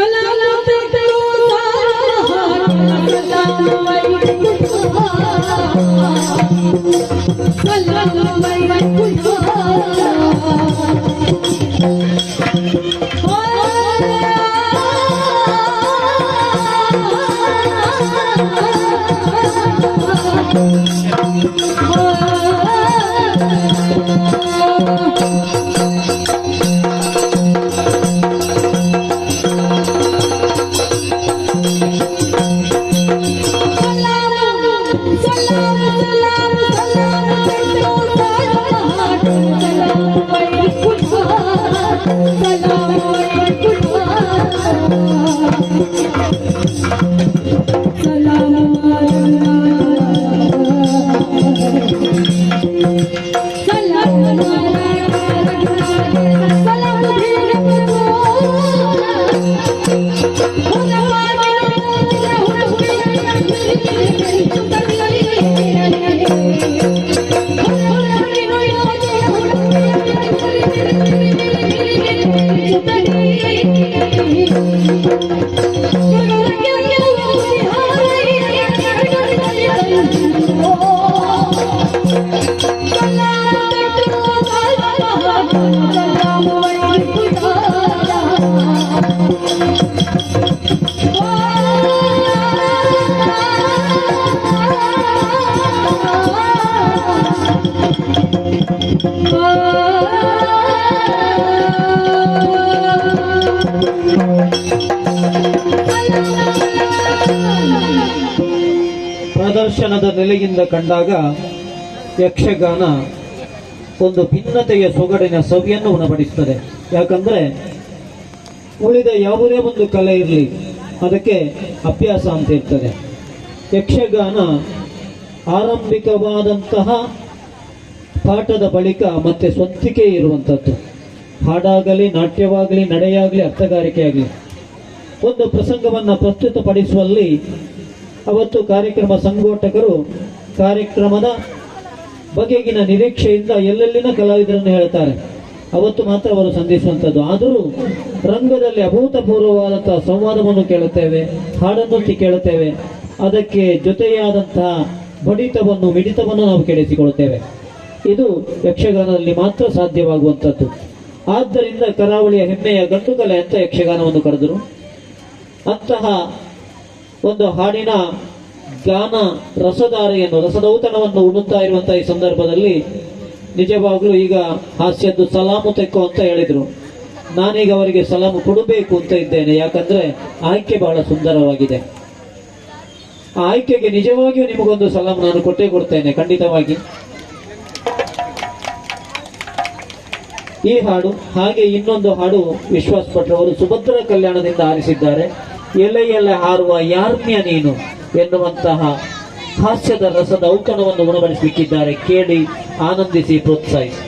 啦啦啦。ಪ್ರದರ್ಶನದ ನೆಲೆಯಿಂದ ಕಂಡಾಗ ಯಕ್ಷಗಾನ ಒಂದು ಭಿನ್ನತೆಯ ಸೊಗಡಿನ ಸವಿಯನ್ನು ಉಣಬಡಿಸ್ತದೆ ಯಾಕಂದ್ರೆ ಉಳಿದ ಯಾವುದೇ ಒಂದು ಕಲೆ ಇರಲಿ, ಅದಕ್ಕೆ ಅಭ್ಯಾಸ ಅಂತ ಇರ್ತದೆ. ಯಕ್ಷಗಾನ ಆರಂಭಿಕವಾದಂತಹ ಪಾಠದ ಬಳಿಕ ಮತ್ತೆ ಸ್ವಂತಿಕೆ ಇರುವಂಥದ್ದು ಹಾಡಾಗಲಿ, ನಾಟ್ಯವಾಗಲಿ, ನಡೆಯಾಗಲಿ ಅರ್ಥಗಾರಿಕೆ ಆಗಲಿ ಒಂದು ಪ್ರಸಂಗವನ್ನು ಪ್ರಸ್ತುತಪಡಿಸುವಲ್ಲಿ ಅವತ್ತು ಕಾರ್ಯಕ್ರಮ ಸಂಘೋಟಕರು ಕಾರ್ಯಕ್ರಮದ ಬಗೆಗಿನ ನಿರೀಕ್ಷೆಯಿಂದ ಎಲ್ಲೆಲ್ಲಿನ ಕಲಾವಿದರನ್ನು ಹೇಳ್ತಾರೆ. ಅವತ್ತು ಮಾತ್ರ ಅವರು ಸಂಧಿಸುವಂಥದ್ದು. ಆದರೂ ರಂಗದಲ್ಲಿ ಅಭೂತಪೂರ್ವವಾದಂತಹ ಸಂವಾದವನ್ನು ಕೇಳುತ್ತೇವೆ ಹಾಡನ್ನು ಕೇಳುತ್ತೇವೆ. ಅದಕ್ಕೆ ಜೊತೆಯಾದಂತಹ ಬಡಿತವನ್ನು, ಮಿಡಿತವನ್ನು ನಾವು ಕೇಳಿಸಿಕೊಳ್ಳುತ್ತೇವೆ ಇದು ಯಕ್ಷಗಾನದಲ್ಲಿ ಮಾತ್ರ ಸಾಧ್ಯವಾಗುವಂಥದ್ದು. ಆದ್ದರಿಂದ ಕರಾವಳಿಯ ಹೆಮ್ಮೆಯ ಗಂಡುಕಲೆ ಅಂತ ಯಕ್ಷಗಾನವನ್ನು ಕರೆದರು. ಅಂತಹ ಒಂದು ಹಾಡಿನ ಗಾನ ರಸಧಾರೆಯನ್ನು, ರಸದೌತಣವನ್ನು ಉಣ್ಣುತ್ತಾ ಇರುವಂತಹ ಈ ಸಂದರ್ಭದಲ್ಲಿ ನಿಜವಾಗ್ಲೂ ಈಗ ಹಾಸ್ಯದ್ದು ಸಲಾಮು ತೆಕ್ಕು ಅಂತ ಹೇಳಿದ್ರು. ನಾನೀಗ ಅವರಿಗೆ ಸಲಾಮು ಕೊಡಬೇಕು ಅಂತ ಇದ್ದೇನೆ. ಯಾಕಂದ್ರೆ ಆಯ್ಕೆ ಬಹಳ ಸುಂದರವಾಗಿದೆ. ಆ ಆಯ್ಕೆಗೆ ನಿಜವಾಗಿಯೂ ನಿಮಗೊಂದು ಸಲಾಮು ನಾನು ಕೊಟ್ಟೇ ಕೊಡ್ತೇನೆ, ಖಂಡಿತವಾಗಿ. ಈ ಹಾಡು, ಹಾಗೆ ಇನ್ನೊಂದು ಹಾಡು ವಿಶ್ವಾಸ್ ಅವರು ಸುಭದ್ರ ಕಲ್ಯಾಣದಿಂದ ಆರಿಸಿದ್ದಾರೆ. ಎಲೆ ಎಲೆ ಹಾರುವ ಯಾರ್ಮ್ಯ ನೀನು ಎನ್ನುವಂತಹ ಹಾಸ್ಯದ ರಸದ ಔಕಣವನ್ನು ಉಣಬಡಿಸಲಿಕ್ಕಿದ್ದಾರೆ ಕೇಳಿ ಆನಂದಿಸಿ ಪ್ರೋತ್ಸಾಹಿಸಿ.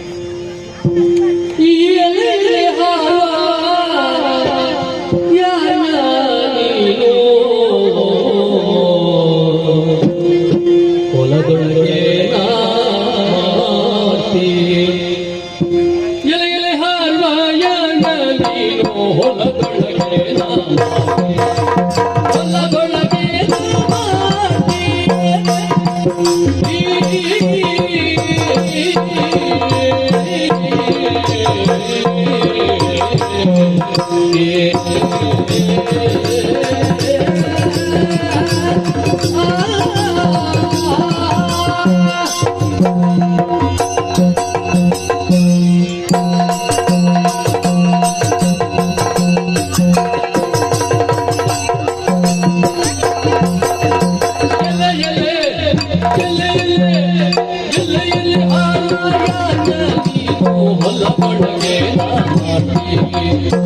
Oh, Allah, Allah, Allah, Allah,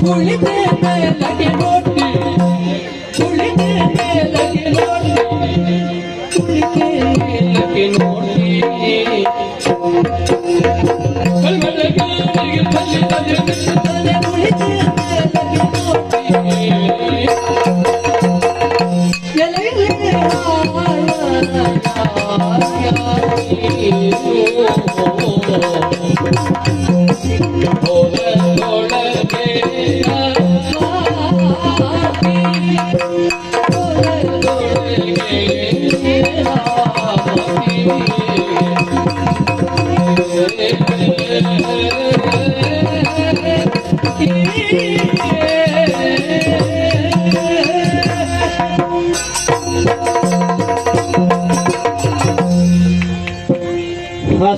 குளித்தே மேலகி போட்டு குளித்தே மேலகி நோட்டி குளித்தே மேலகி நோட்டி கல்மலகி பள்ளி தஞ்சு